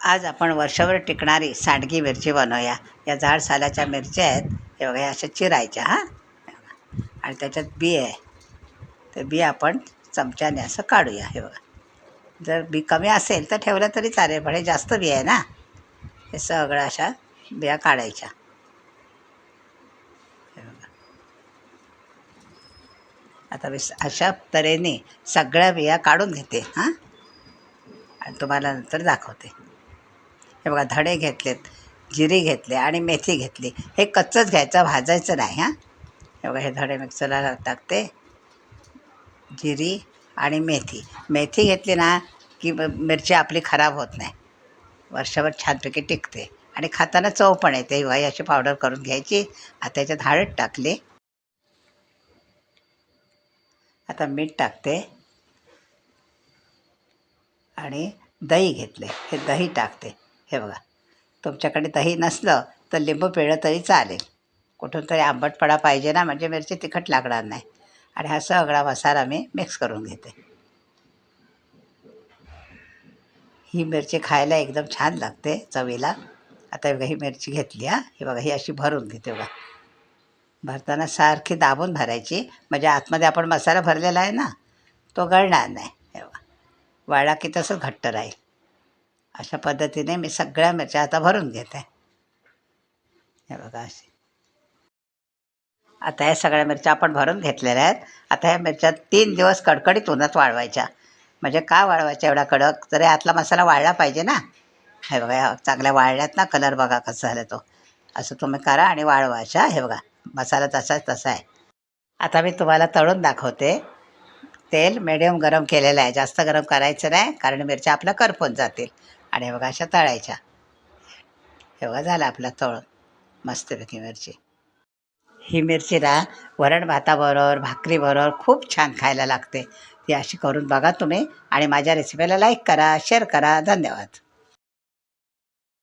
आज आपण वर्षभर टिकणारी सांडगी मिरची बनवूया. या झाड सालाच्या मिरच्या आहेत. हे बघा अशा चिरायच्या हां. आणि त्याच्यात बी आहे. तर बी आपण चमच्याने असं काढूया हे बघा. जर बी कमी असेल तर ठेवलं तरी चालेल पण हे जास्त बी आहे ना. हे सगळं अशा बिया काढायच्या. हे बघा. आता मी अशा तऱ्हेने सगळ्या बिया काढून घेते हां. आणि तुम्हाला नंतर दाखवते. हे बघा धडे घेतलेत जिरी घेतले आणि मेथी घेतली. हे कच्चंच घ्यायचं भाजायचं नाही हां. हे बघा हे धडे मिक्सरला टाकते. जिरी आणि मेथी. मेथी घेतली ना की मिरची आपली खराब होत नाही. वर्षभर छानपैकी टिकते. आणि खाताना चव पण येते. ही अशी पावडर करून घ्यायची. आता त्याच्यात हळद टाकली. आता मीठ टाकते. आणि दही घेतले. हे दही टाकते. हे बघा तुमच्याकडे दही नसलं तर लिंबू पिळलं तरी चालेल. कुठून तरी आंबटपणा पाहिजे ना म्हणजे मिरची तिखट लागणार नाही. आणि हा सगळा मसाला मी मिक्स करून घेते. ही मिरची खायला एकदम छान लागते चवीला. आता बघा ही मिरची घेतली हा. ही बघा ही अशी भरून घेते बघा. भरताना सारखी दाबून भरायची. म्हणजे आतमध्ये आपण मसाला भरलेला आहे ना तो गळणार नाही. हे बघा. वाळा की तसं घट्ट राहील. अशा पद्धतीने मी सगळ्या मिरच्या आता भरून घेते. हे बघा अशी. आता या सगळ्या मिरच्या आपण भरून घेतलेल्या आहेत. आता ह्या मिरच्या तीन दिवस कडकडीत उन्हात वाळवायच्या. म्हणजे का वाळवायच्या एवढा कडक? तरी आतला मसाला वाळला पाहिजे ना. हे बघा चांगल्या वाळल्यात ना कलर बघा कसा झाला तो. असं तुम्ही करा आणि वाळवायच्या हे बघा मसाला तसाच तसा आहे. आता मी तुम्हाला तळून दाखवते. तेल मिडियम गरम केलेलं आहे. जास्त गरम करायचं नाही कारण मिरच्या आपल्या करपून जातील. आणि हे बघा अशा तळायच्या. हे बघा आपला तळ मस्तपैकी मिरची. ही मिरची ना वरण भाताबरोबर भाकरीबरोबर खूप छान खायला लागते. ती अशी करून बघा तुम्ही आणि माझ्या रेसिपीला लाईक करा शेअर करा. धन्यवाद.